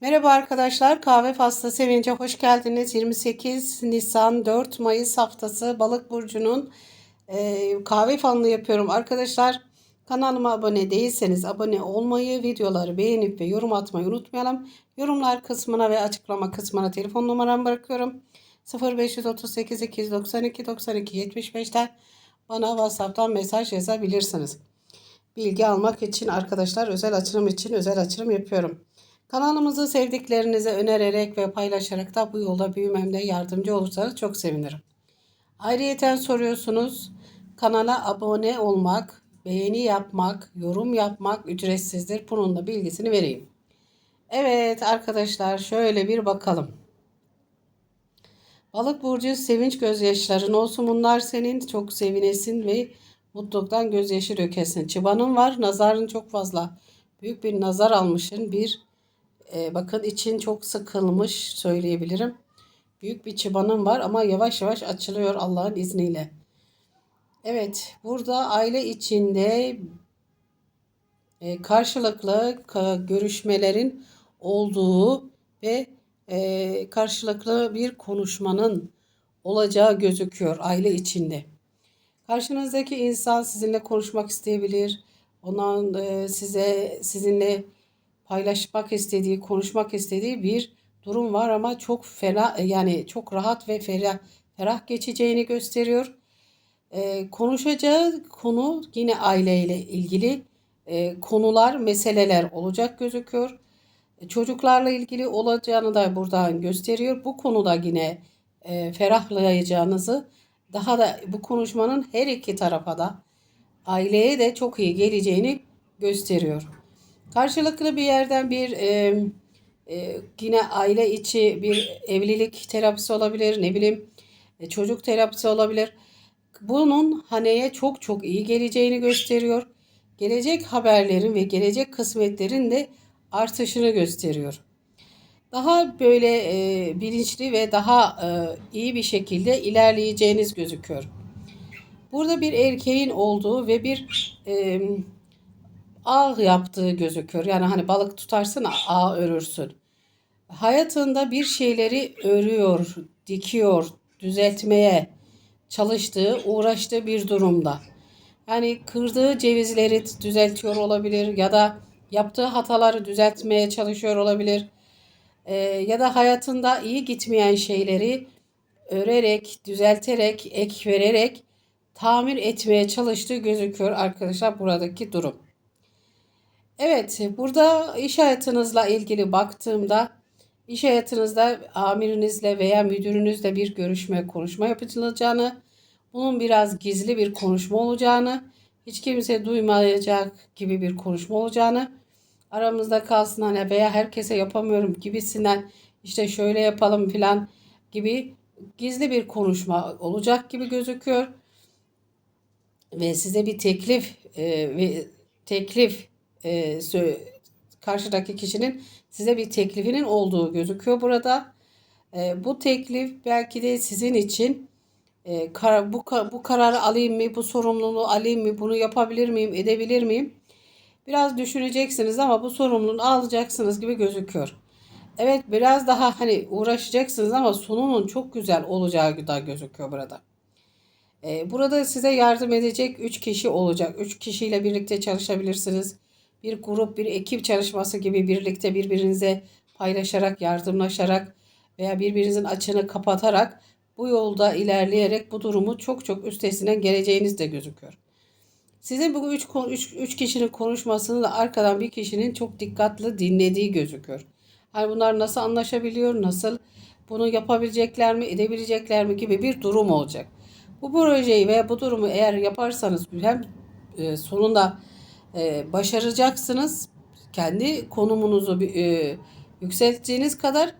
Merhaba arkadaşlar, Kahve Faslı Sevince hoş geldiniz. 28 Nisan 4 Mayıs haftası Balık Burcu'nun e, kahve falını yapıyorum. Arkadaşlar kanalıma abone değilseniz abone olmayı, videoları beğenip ve yorum atmayı unutmayalım. Yorumlar kısmına ve açıklama kısmına telefon numaramı bırakıyorum. 0538 292 92 75'ten bana WhatsApp'tan mesaj yazabilirsiniz. Bilgi almak için arkadaşlar özel açılım için özel açılım yapıyorum. Kanalımızı sevdiklerinize önererek ve paylaşarak da bu yolda büyümemde yardımcı olursanız çok sevinirim. Ayrıyeten soruyorsunuz. Kanala abone olmak, beğeni yapmak, yorum yapmak ücretsizdir. Bunun da bilgisini vereyim. Evet arkadaşlar şöyle bir bakalım. Balık burcu sevinç gözyaşların olsun bunlar senin. Çok sevinesin ve mutluluktan gözyaşı dökesin. Çıbanın var, nazarın çok fazla. Büyük bir nazar almışsın. Bir e, bakın için çok sıkılmış söyleyebilirim. Büyük bir çıbanım var ama yavaş yavaş açılıyor Allah'ın izniyle. Evet, burada aile içinde e, karşılıklı ka- görüşmelerin olduğu ve e, karşılıklı bir konuşmanın olacağı gözüküyor aile içinde. Karşınızdaki insan sizinle konuşmak isteyebilir. Ondan e, size sizinle paylaşmak istediği, konuşmak istediği bir durum var ama çok fena yani çok rahat ve ferah ferah geçeceğini gösteriyor. Ee, konuşacağı konu yine aileyle ilgili e, konular, meseleler olacak gözüküyor. Çocuklarla ilgili olacağını da buradan gösteriyor. Bu konuda yine e, ferahlayacağınızı daha da bu konuşmanın her iki tarafa da aileye de çok iyi geleceğini gösteriyor. Karşılıklı bir yerden bir e, e, yine aile içi bir evlilik terapisi olabilir, ne bileyim e, çocuk terapisi olabilir. Bunun haneye çok çok iyi geleceğini gösteriyor. Gelecek haberlerin ve gelecek kısmetlerin de artışını gösteriyor. Daha böyle e, bilinçli ve daha e, iyi bir şekilde ilerleyeceğiniz gözüküyor. Burada bir erkeğin olduğu ve bir e, ağ yaptığı gözüküyor. Yani hani balık tutarsın ağ örürsün. Hayatında bir şeyleri örüyor, dikiyor, düzeltmeye çalıştığı, uğraştığı bir durumda. Yani kırdığı cevizleri düzeltiyor olabilir ya da yaptığı hataları düzeltmeye çalışıyor olabilir. Ee, ya da hayatında iyi gitmeyen şeyleri örerek, düzelterek, ek vererek tamir etmeye çalıştığı gözüküyor arkadaşlar buradaki durum. Evet, burada iş hayatınızla ilgili baktığımda iş hayatınızda amirinizle veya müdürünüzle bir görüşme, konuşma yapılacağını, bunun biraz gizli bir konuşma olacağını, hiç kimse duymayacak gibi bir konuşma olacağını, aramızda kalsın hani veya herkese yapamıyorum gibisinden işte şöyle yapalım filan gibi gizli bir konuşma olacak gibi gözüküyor. Ve size bir teklif e, ve teklif e, karşıdaki kişinin size bir teklifinin olduğu gözüküyor burada. E, bu teklif belki de sizin için e, kar, bu, bu kararı alayım mı, bu sorumluluğu alayım mı, bunu yapabilir miyim, edebilir miyim? Biraz düşüneceksiniz ama bu sorumluluğu alacaksınız gibi gözüküyor. Evet biraz daha hani uğraşacaksınız ama sonunun çok güzel olacağı da gözüküyor burada. Ee, burada size yardım edecek 3 kişi olacak. 3 kişiyle birlikte çalışabilirsiniz bir grup, bir ekip çalışması gibi birlikte birbirinize paylaşarak, yardımlaşarak veya birbirinizin açını kapatarak bu yolda ilerleyerek bu durumu çok çok üstesinden geleceğiniz de gözüküyor. Sizin bu üç, üç, üç kişinin konuşmasını da arkadan bir kişinin çok dikkatli dinlediği gözüküyor. Hani bunlar nasıl anlaşabiliyor, nasıl bunu yapabilecekler mi, edebilecekler mi gibi bir durum olacak. Bu projeyi veya bu durumu eğer yaparsanız hem e, sonunda e, başaracaksınız. Kendi konumunuzu e, yükselttiğiniz kadar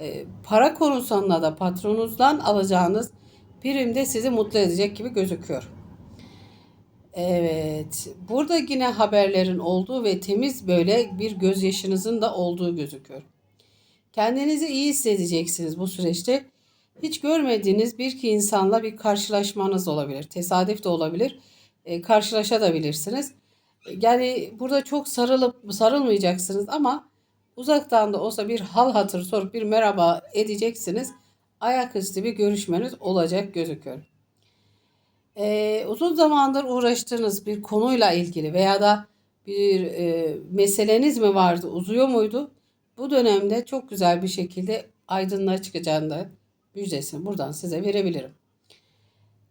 e, para konusunda da patronunuzdan alacağınız prim de sizi mutlu edecek gibi gözüküyor. Evet. Burada yine haberlerin olduğu ve temiz böyle bir gözyaşınızın da olduğu gözüküyor. Kendinizi iyi hissedeceksiniz bu süreçte. Hiç görmediğiniz bir iki insanla bir karşılaşmanız olabilir. Tesadüf de olabilir. E, karşılaşabilirsiniz. Yani burada çok sarılıp sarılmayacaksınız ama Uzaktan da olsa bir hal hatır sorup bir merhaba edeceksiniz. Ayaküstü bir görüşmeniz olacak gözüküyor. Ee, uzun zamandır uğraştığınız bir konuyla ilgili veya da bir e, meseleniz mi vardı, uzuyor muydu? Bu dönemde çok güzel bir şekilde aydınlığa çıkacağını da müjdesini buradan size verebilirim.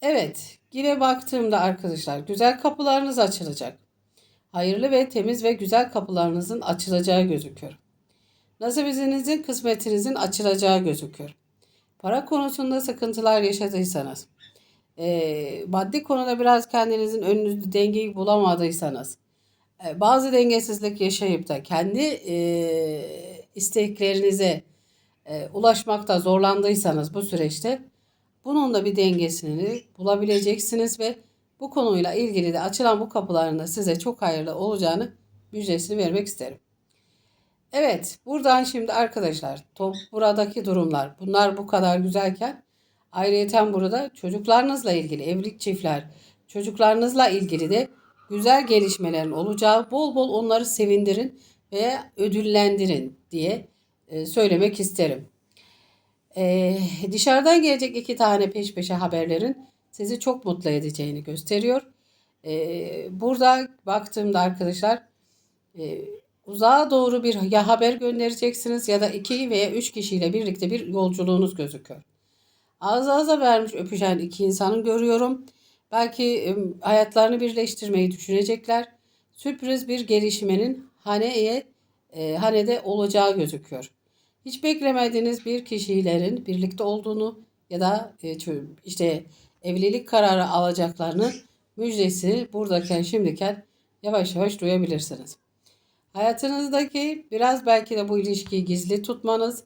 Evet, yine baktığımda arkadaşlar güzel kapılarınız açılacak. Hayırlı ve temiz ve güzel kapılarınızın açılacağı gözüküyor. Nasibizinizin, kısmetinizin açılacağı gözüküyor. Para konusunda sıkıntılar yaşadıysanız, e, maddi konuda biraz kendinizin önünüzde dengeyi bulamadıysanız, e, bazı dengesizlik yaşayıp da kendi e, isteklerinize e, ulaşmakta zorlandıysanız bu süreçte bunun da bir dengesini bulabileceksiniz ve bu konuyla ilgili de açılan bu kapıların da size çok hayırlı olacağını müjdesini vermek isterim. Evet, buradan şimdi arkadaşlar, top buradaki durumlar, bunlar bu kadar güzelken ayrıyeten burada çocuklarınızla ilgili evlilik çiftler, çocuklarınızla ilgili de güzel gelişmelerin olacağı, bol bol onları sevindirin veya ödüllendirin diye e, söylemek isterim. Ee, dışarıdan gelecek iki tane peş peşe haberlerin sizi çok mutlu edeceğini gösteriyor. Ee, burada baktığımda arkadaşlar e, uzağa doğru bir ya haber göndereceksiniz ya da iki veya üç kişiyle birlikte bir yolculuğunuz gözüküyor. Ağız ağza vermiş öpüşen iki insanı görüyorum. Belki e, hayatlarını birleştirmeyi düşünecekler. Sürpriz bir gelişmenin haneye e, hanede olacağı gözüküyor. Hiç beklemediğiniz bir kişilerin birlikte olduğunu ya da e, işte evlilik kararı alacaklarını müjdesi buradayken şimdiken yavaş yavaş duyabilirsiniz. Hayatınızdaki biraz belki de bu ilişkiyi gizli tutmanız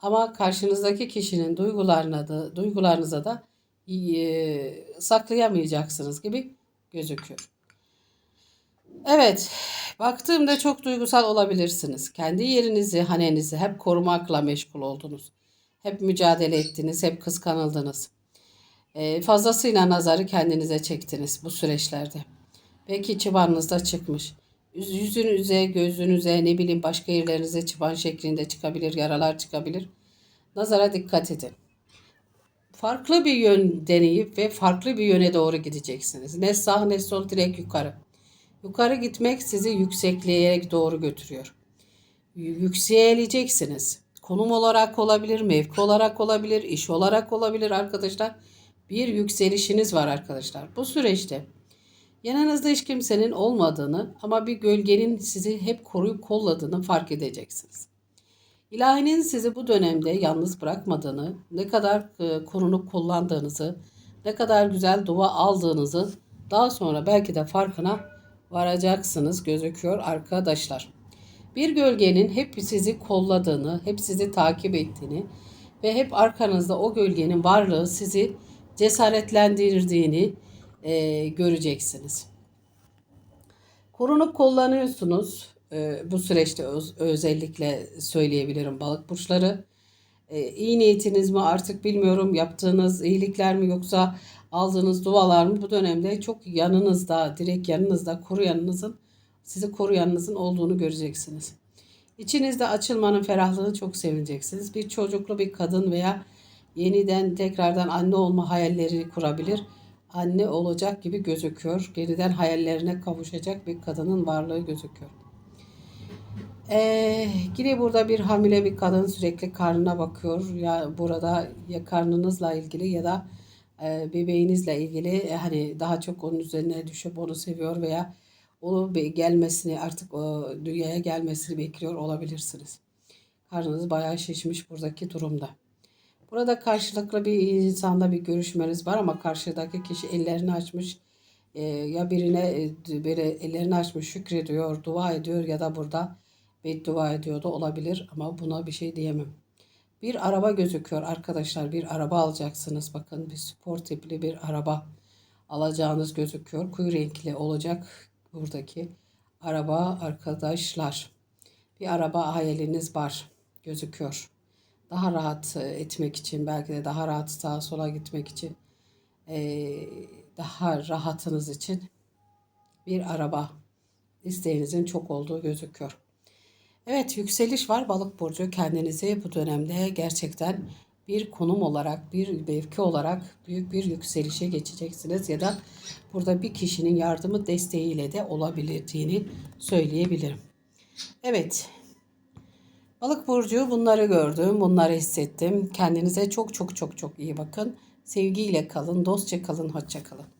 ama karşınızdaki kişinin duygularına da, duygularınıza da e, saklayamayacaksınız gibi gözüküyor. Evet, baktığımda çok duygusal olabilirsiniz. Kendi yerinizi, hanenizi hep korumakla meşgul oldunuz. Hep mücadele ettiniz, hep kıskanıldınız. Ee, fazlasıyla nazarı kendinize çektiniz bu süreçlerde. Belki çıbanınız da çıkmış. Yüzünüze, gözünüze, ne bileyim başka yerlerinize çıban şeklinde çıkabilir, yaralar çıkabilir. Nazara dikkat edin. Farklı bir yön deneyip ve farklı bir yöne doğru gideceksiniz. Ne sağ ne sol direkt yukarı. Yukarı gitmek sizi yüksekliğe doğru götürüyor. Yükseleceksiniz. Konum olarak olabilir, mevki olarak olabilir, iş olarak olabilir arkadaşlar. Bir yükselişiniz var arkadaşlar. Bu süreçte yanınızda hiç kimsenin olmadığını ama bir gölgenin sizi hep koruyup kolladığını fark edeceksiniz. İlahinin sizi bu dönemde yalnız bırakmadığını, ne kadar e, korunup kullandığınızı, ne kadar güzel dua aldığınızı daha sonra belki de farkına varacaksınız gözüküyor arkadaşlar. Bir gölgenin hep sizi kolladığını, hep sizi takip ettiğini ve hep arkanızda o gölgenin varlığı sizi cesaretlendirdiğini e, göreceksiniz. Korunup kullanıyorsunuz. E, bu süreçte öz, özellikle söyleyebilirim balık burçları. E, iyi niyetiniz mi artık bilmiyorum. Yaptığınız iyilikler mi yoksa aldığınız dualar mı bu dönemde çok yanınızda, direkt yanınızda, koruyanınızın, sizi koruyanınızın olduğunu göreceksiniz. İçinizde açılmanın ferahlığını çok sevineceksiniz. Bir çocuklu bir kadın veya yeniden tekrardan anne olma hayalleri kurabilir. Anne olacak gibi gözüküyor. Yeniden hayallerine kavuşacak bir kadının varlığı gözüküyor. Ee, yine burada bir hamile bir kadın sürekli karnına bakıyor. Ya burada ya karnınızla ilgili ya da e, bebeğinizle ilgili e, hani daha çok onun üzerine düşüp onu seviyor veya onu gelmesini artık o dünyaya gelmesini bekliyor olabilirsiniz. Karnınız bayağı şişmiş buradaki durumda. Burada karşılıklı bir insanda bir görüşmeniz var ama karşıdaki kişi ellerini açmış e, ya birine böyle ellerini açmış şükrediyor, dua ediyor ya da burada beddua ediyor da olabilir ama buna bir şey diyemem. Bir araba gözüküyor arkadaşlar. Bir araba alacaksınız. Bakın bir spor tipli bir araba alacağınız gözüküyor. Kuyu renkli olacak buradaki araba arkadaşlar. Bir araba hayaliniz var gözüküyor. Daha rahat etmek için belki de daha rahat sağa sola gitmek için daha rahatınız için bir araba isteğinizin çok olduğu gözüküyor. Evet yükseliş var balık burcu kendinize bu dönemde gerçekten bir konum olarak bir mevki olarak büyük bir yükselişe geçeceksiniz ya da burada bir kişinin yardımı desteğiyle de olabileceğini söyleyebilirim. Evet balık burcu bunları gördüm bunları hissettim kendinize çok çok çok çok iyi bakın sevgiyle kalın dostça kalın hoşça kalın.